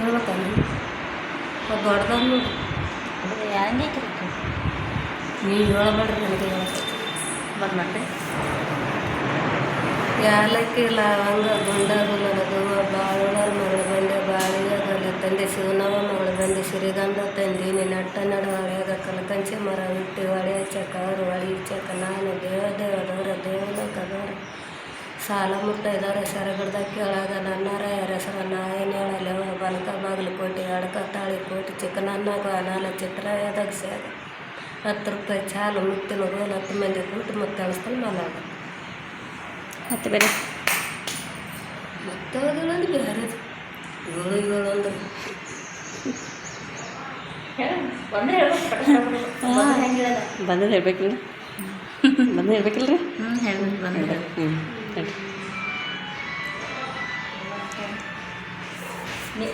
ಹೇಳ್ಬೇಕಲ್ಲ. ಅದು ದೊಡ್ಡದಾಗ ನೋಡಿ. ಹೆಂಗೈತಿ ನೀವು ಹೇಳಬೇಡ್ರಿ ನನಗೆ ಬಂದು ಮಾಡ್ರಿ ಯಾಲಕ್ಕಿ ಲವಂಗ ಗುಂಡ ಗುಲನದು ಬಾಳುಳರ್ ಮಗಳು ಬಂದೆ ಬಾಳಿಗೆ ತಂದೆ ಶಿವನವ ಮಗಳು ಬಂದೆ ಶ್ರೀಗಂಧ ತಂದೀನಿ ನಟ್ಟ ನಡ ಹೊಳೆಯಾಗ ಕಲಕಂಚಿ ಮರ ಇಟ್ಟು ಹೊಳೆ ಹಚ್ಚಕ ಅವ್ರು ಹೊಳಿ ಚಕ್ಕ ನಾನು ದೇವ ದೇವದವ್ರ ದೇವಲೋಕದವ್ರ ಸಾಲ ಮುಟ್ಟ ಇದಾರೆ ಸರಗಡ್ದ ಕೇಳಾಗ ನನ್ನರ ಬಲಕ ಬಾಗಿಲು ಕೋಟಿ ಅಡಕ ತಾಳಿ ಕೋಟಿ ಚಿಕ್ಕನನ್ನಾಗ ಅನಾಲ ಚಿತ್ರ ಎದಾಗ ಸೇಗ ಹತ್ತು ರೂಪಾಯಿ ಚಾಲು ಮುತ್ತಿನ ಗೋಲ್ ಹತ್ತು ಮಂದಿ ಕೂತು ಮತ್ತೆ ಅಳಿಸ್ಕೊಂಡು ಮನಾಗ ಮತ್ತೆ ಬೇರೆ? ಮತ್ತೆ ಅವುಗಳಂದು ಬೇರೆ. ಏಳು ಏಳು ಅಂದ್ರೆ. ಬಂದದ್ದು ಹೇಳ್ಬೇಕಿಲ್ಲ ಬಂದು ಹೇಳ್ಬೇಕಿಲ್ಲ ರೀ ಹ್ಞೂ ಹೇಳ್ಬೇಕು ಬಂದ್ರೆ ಹ್ಞೂ ಹೇಳಿ. ನೀ